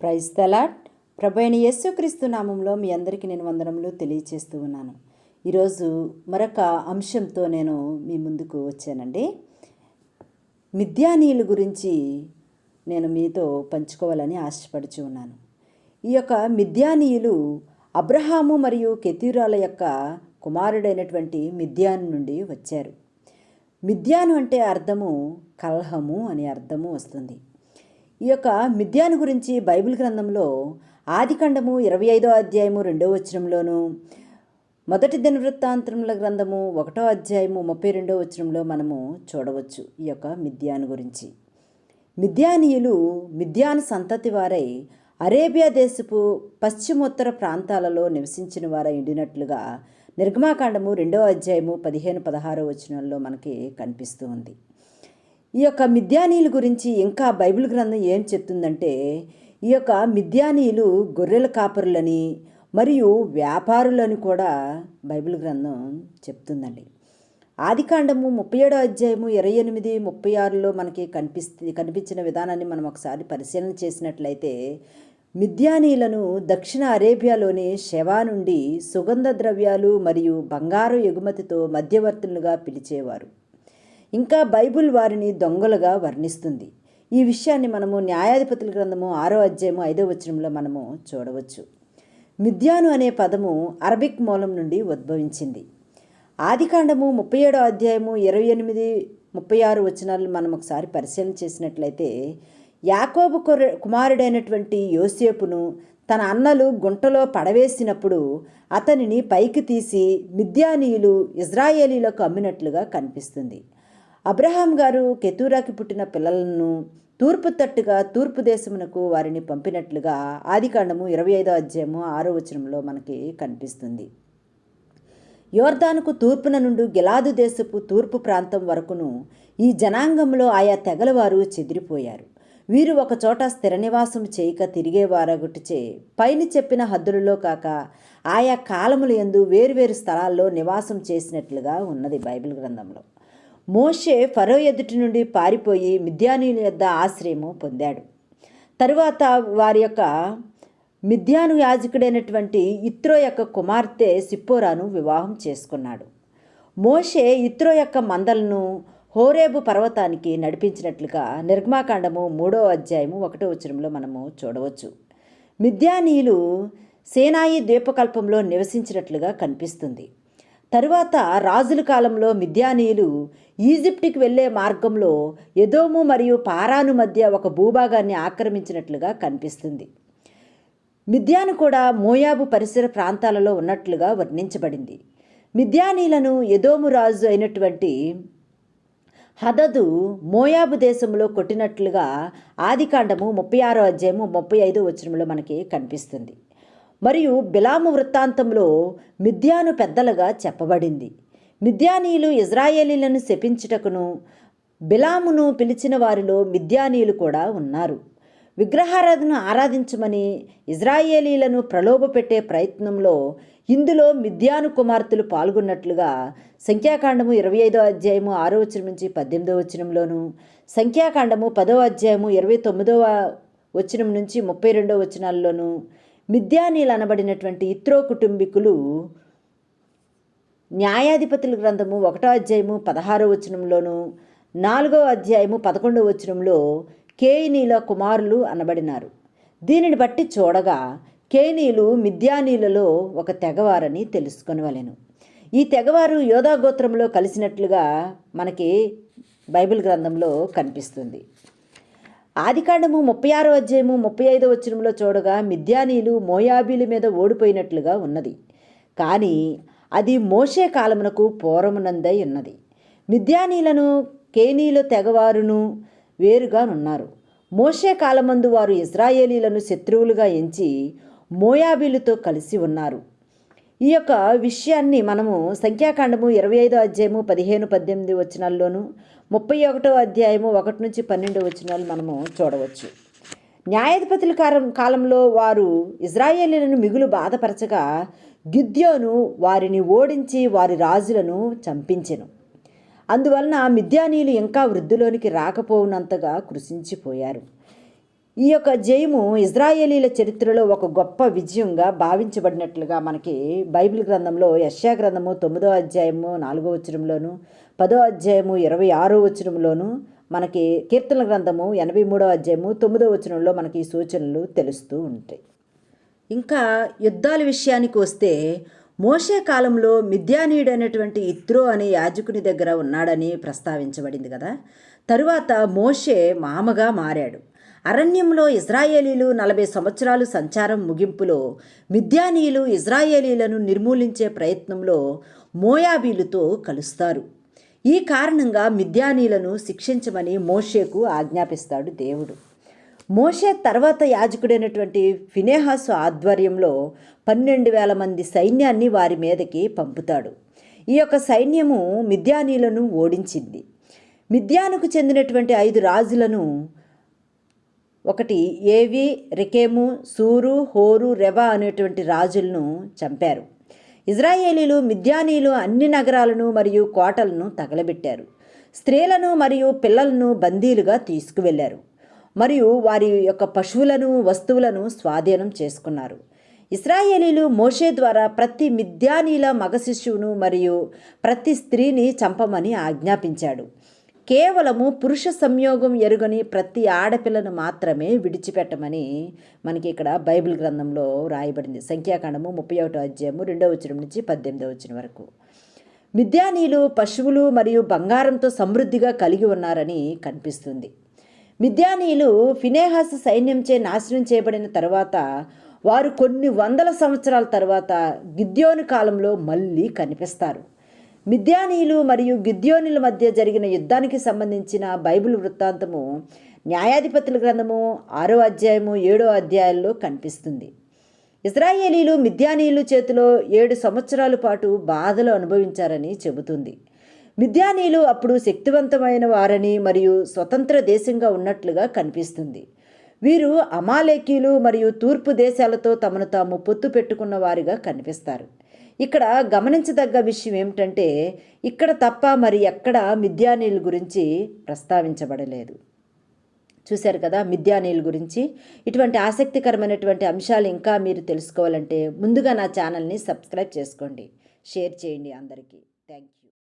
Praise తలాట్ ప్రభైన యేసుక్రీస్తు నామంలో మీ అందరికీ నేను వందనములు తెలియచేస్తూ ఉన్నాను. ఈరోజు మరొక అంశంతో నేను మీ ముందుకు వచ్చానండి. మిథ్యానీయుల గురించి నేను మీతో పంచుకోవాలని ఆశపడుచు ఉన్నాను. ఈ యొక్క మిథ్యానీయులు అబ్రహాము మరియు కెతీరాల యొక్క కుమారుడైనటువంటి మిథ్యాను నుండి వచ్చారు. మిథ్యాను అంటే అర్థము కలహము అని అర్థము వస్తుంది. ఈ యొక్క మిథ్యాను గురించి బైబిల్ గ్రంథంలో ఆదికాండము ఇరవై ఐదో అధ్యాయము రెండో వచనంలోను మొదటి దినవృత్తాంతరముల గ్రంథము ఒకటో అధ్యాయము ముప్పై రెండో వచనంలో మనము చూడవచ్చు ఈ యొక్క మిథ్యాను గురించి. మిథ్యానీయులు మిథ్యాను సంతతి వారై అరేబియా దేశపు పశ్చిమోత్తర ప్రాంతాలలో నివసించిన వారై ఉండినట్లుగా నిర్గమాకాండము రెండో అధ్యాయము పదిహేను పదహారో వచనాల్లో మనకి కనిపిస్తూ ఉంది. ఈ యొక్క మిద్యానీయుల గురించి ఇంకా బైబిల్ గ్రంథం ఏం చెప్తుందంటే ఈ యొక్క మిథ్యానీయులు గొర్రెల కాపరులని మరియు వ్యాపారులని కూడా బైబిల్ గ్రంథం చెప్తుందండి. ఆదికాండము ముప్పై ఏడో అధ్యాయము ఇరవై ఎనిమిది ముప్పై ఆరులో మనకి కనిపిస్తే కనిపించిన విధానాన్ని మనం ఒకసారి పరిశీలన చేసినట్లయితే మిద్యానీలను దక్షిణ అరేబియాలోని శవా నుండి సుగంధ ద్రవ్యాలు మరియు బంగారు ఎగుమతితో మధ్యవర్తులుగా పిలిచేవారు. ఇంకా బైబిల్ వారిని దొంగలుగా వర్ణిస్తుంది. ఈ విషయాన్ని మనము న్యాయాధిపతుల గ్రంథము ఆరో అధ్యాయము ఐదో వచనంలో మనము చూడవచ్చు. మిథ్యాను అనే పదము అరబిక్ మూలం నుండి ఉద్భవించింది. ఆదికాండము ముప్పై ఏడో అధ్యాయము ఇరవై ఎనిమిది ముప్పై ఆరు వచనాలు మనం ఒకసారి పరిశీలన చేసినట్లయితే యాకోబు కొర్రె కుమారుడైనటువంటి యోసేపును తన అన్నలు గుంటలో పడవేసినప్పుడు అతనిని పైకి తీసి మిథ్యానీయులు ఇజ్రాయేలీలకు అమ్మినట్లుగా కనిపిస్తుంది. అబ్రహాం గారు కెతూరాకి పుట్టిన పిల్లలను తూర్పు తట్టుగా తూర్పు దేశమునకు వారిని పంపినట్లుగా ఆదికాండము ఇరవై ఐదో అధ్యాయము ఆరో వచనంలో మనకి కనిపిస్తుంది. యోర్దానుకు తూర్పున నుండి గిలాదు దేశపు తూర్పు ప్రాంతం వరకును ఈ జనాంగంలో ఆయా తెగల వారు చెదిరిపోయారు. వీరు ఒకచోట స్థిర నివాసం చేయక తిరిగేవారగుటిచే పైన చెప్పిన హద్దులలో కాక ఆయా కాలముల యందు వేరువేరు స్థలాల్లో నివాసం చేసినట్లుగా ఉన్నది బైబిల్ గ్రంథంలో. మోషే ఫరో ఎదుటి నుండి పారిపోయి మిథ్యానీయుల యొద్ద ఆశ్రయము పొందాడు. తరువాత వారి యొక్క మిథ్యాను యాజకుడైనటువంటి ఇత్రో యొక్క కుమార్తె సిప్పోరాను వివాహం చేసుకున్నాడు. మోషే ఇత్రో యొక్క మందలను హోరేబు పర్వతానికి నడిపించినట్లుగా నిర్మాకాండము మూడో అధ్యాయము ఒకటో వచనంలో మనము చూడవచ్చు. మిథ్యానీయులు సేనాయి ద్వీపకల్పంలో నివసించినట్లుగా కనిపిస్తుంది. తరువాత రాజుల కాలంలో మిథ్యానీయులు ఈజిప్టుకి వెళ్ళే మార్గంలో ఎదోము మరియు పారాను మధ్య ఒక భూభాగాన్ని ఆక్రమించినట్లుగా కనిపిస్తుంది. మిథ్యాను కూడా మోయాబు పరిసర ప్రాంతాలలో ఉన్నట్లుగా వర్ణించబడింది. మిథ్యానీలను ఎదోము రాజు అయినటువంటి హదదు మోయాబు దేశంలో కొట్టినట్లుగా ఆదికాండము ముప్పై ఆరో అధ్యాయము ముప్పై ఐదో వచనంలో మనకి కనిపిస్తుంది. మరియు బిలాము వృత్తాంతంలో మిథ్యాను పెద్దలుగా చెప్పబడింది. మిథ్యానీయులు ఇజ్రాయేలీలను శపించుటకును బిలామును పిలిచిన వారిలో మిథ్యానీయులు కూడా ఉన్నారు. విగ్రహారాధన ఆరాధించమని ఇజ్రాయేలీలను ప్రలోభపెట్టే ప్రయత్నంలో ఇందులో మిథ్యాను కుమార్తెలు పాల్గొన్నట్లుగా సంఖ్యాకాండము ఇరవై ఐదో అధ్యాయము ఆరో వచనం నుంచి పద్దెనిమిదో వచనంలోను సంఖ్యాకాండము పదో అధ్యాయము ఇరవై తొమ్మిదవ వచనం నుంచి ముప్పై రెండో వచనాల్లోనూ మిథ్యానీలు అనబడినటువంటి ఇత్రో కుటుంబీకులు న్యాయాధిపతుల గ్రంథము ఒకటో అధ్యాయము పదహారో వచనంలోను నాలుగో అధ్యాయము పదకొండో వచనంలో కేయినీల కుమారులు అనబడినారు. దీనిని బట్టి చూడగా కేనీలు మిథ్యానీలలో ఒక తెగవారని తెలుసుకొనవలెను. ఈ తెగవారు యోధా గోత్రంలో కలిసినట్లుగా మనకి బైబిల్ గ్రంథంలో కనిపిస్తుంది. ఆదికాండము ముప్పై ఆరో అధ్యాయము ముప్పై ఐదో వచనంలో చూడగా మిథ్యానీలు మోయాబీల మీద ఓడిపోయినట్లుగా ఉన్నది. కానీ అది మోషే కాలమునకు పూర్వమునందై ఉన్నది. మిథ్యానీలను కేనీల తెగవారును వేరుగా ఉన్నారు మోసే కాలమందు వారు ఇజ్రాయేలీలను శత్రువులుగా ఎంచి మోయాబీలతో కలిసి ఉన్నారు. ఈ యొక్క విషయాన్ని మనము సంఖ్యాకాండము ఇరవై ఐదో అధ్యాయము పదిహేను పద్దెనిమిది వచనాల్లోను ముప్పై ఒకటో అధ్యాయము ఒకటి నుంచి పన్నెండు వచనాలు మనము చూడవచ్చు. న్యాయాధిపతుల కాలం కాలంలో వారు ఇజ్రాయేలీలను మిగులు బాధపరచగా గిద్యోను వారిని ఓడించి వారి రాజులను చంపించెను. అందువలన మిద్యానీయులు ఇంకా వృద్ధిలోనికి రాకపోవునంతగా కృషించిపోయారు ఈ యొక్క జయము ఇజ్రాయేలీల చరిత్రలో ఒక గొప్ప విజయంగా భావించబడినట్లుగా మనకి బైబిల్ గ్రంథంలో యశ్యా గ్రంథము తొమ్మిదో అధ్యాయము నాలుగో వచనంలోను పదో అధ్యాయము ఇరవై ఆరో వచనంలోను మనకి కీర్తన గ్రంథము ఎనభై మూడో అధ్యాయము తొమ్మిదో వచనంలో మనకి సూచనలు తెలుస్తూ ఉంటాయి. ఇంకా యుద్ధాల విషయానికి వస్తే మోషే కాలంలో మిథ్యానీయుడైనటువంటి ఇత్రో అనే యాజకుని దగ్గర ఉన్నాడని ప్రస్తావించబడింది కదా. తరువాత మోషే మామగా మారాడు. అరణ్యంలో ఇజ్రాయేలీలు నలభై సంవత్సరాలు సంచారం ముగింపులో మిథ్యానీయులు ఇజ్రాయేలీలను నిర్మూలించే ప్రయత్నంలో మోయాబీలుతో కలుస్తారు. ఈ కారణంగా మిథ్యానీలను శిక్షించమని మోషేకు ఆజ్ఞాపిస్తాడు దేవుడు. మోషే తర్వాత యాజకుడైనటువంటి ఫినేహాసు ఆధ్వర్యంలో పన్నెండు వేల మంది సైన్యాన్ని వారి మీదకి పంపుతాడు. ఈ యొక్క సైన్యము మిథ్యానీలను ఓడించింది. మిథ్యానుకు చెందినటువంటి ఐదు రాజులను ఒకటి ఏవి రికేము సూరు హోరు రెవ అనేటువంటి రాజులను చంపారు. ఇజ్రాయేలీలు మిద్యానీలు అన్ని నగరాలను మరియు కోటలను తగలబెట్టారు. స్త్రీలను మరియు పిల్లలను బందీలుగా తీసుకువెళ్ళారు. మరియు వారి యొక్క పశువులను వస్తువులను స్వాధీనం చేసుకున్నారు. ఇస్రాయేలీలు మోషే ద్వారా ప్రతి మిథ్యానీల మగ శిశువును మరియు ప్రతి స్త్రీని చంపమని ఆజ్ఞాపించాడు. కేవలము పురుష సంయోగం ఎరుగని ప్రతి ఆడపిల్లను మాత్రమే విడిచిపెట్టమని మనకి ఇక్కడ బైబిల్ గ్రంథంలో రాయబడింది. సంఖ్యాకాండము ముప్పై ఒకటో అధ్యాయము రెండవ వచనం నుంచి పద్దెనిమిదవ వచనం వరకు. మిథ్యానీలు పశువులు మరియు బంగారంతో సమృద్ధిగా కలిగి ఉన్నారని కనిపిస్తుంది. మిథ్యానీయులు ఫినేహాస్ సైన్యంచే నాశనం చేయబడిన తర్వాత వారు కొన్ని వందల సంవత్సరాల తర్వాత గిద్యోని కాలంలో మళ్ళీ కనిపిస్తారు. మిద్యానీయులు మరియు గిద్యోనుల మధ్య జరిగిన యుద్ధానికి సంబంధించిన బైబిల్ వృత్తాంతము న్యాయాధిపతుల గ్రంథము ఆరో అధ్యాయము ఏడో అధ్యాయాల్లో కనిపిస్తుంది. ఇజ్రాయేలీలు మిద్యానీయుల చేతిలో ఏడు సంవత్సరాల పాటు బాధలు అనుభవించారని చెబుతుంది. మిద్యానీయులు అప్పుడు శక్తివంతమైన వారని మరియు స్వతంత్ర దేశంగా ఉన్నట్లుగా కనిపిస్తుంది. వీరు అమాలేకీలు మరియు తూర్పు దేశాలతో తమను తాము పొత్తు పెట్టుకున్న వారిగా కనిపిస్తారు. ఇక్కడ గమనించదగ్గ విషయం ఏమిటంటే ఇక్కడ తప్ప మరి ఎక్కడ మిథ్యానీయుల గురించి ప్రస్తావించబడలేదు. చూశారు కదా మిథ్యానీయుల గురించి. ఇటువంటి ఆసక్తికరమైనటువంటి అంశాలు ఇంకా మీరు తెలుసుకోవాలంటే ముందుగా నా ఛానల్ని సబ్స్క్రైబ్ చేసుకోండి. షేర్ చేయండి అందరికీ. Thank you